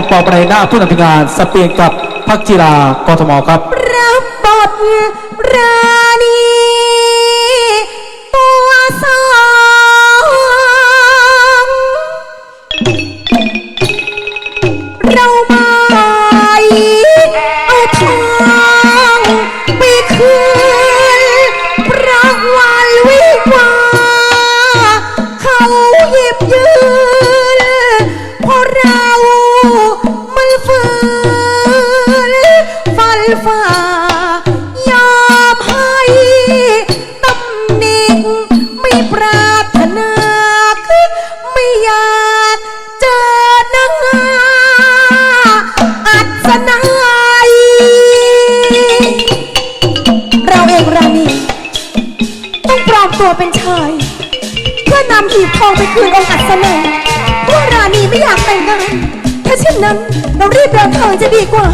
งปอประหน้าผู้นำทีมงานสเปียงกับพักจิรากทมครับ รับบทราณีตัวสองเราไปเอาทา องปลอมตัวเป็นชาย เพื่อนำหีบทองไปคืนองค์อัศนัยเพวกราณีไม่อยากแต่งงานถ้าเช่นนั้นเรารีบเดินทางจะดีกว่า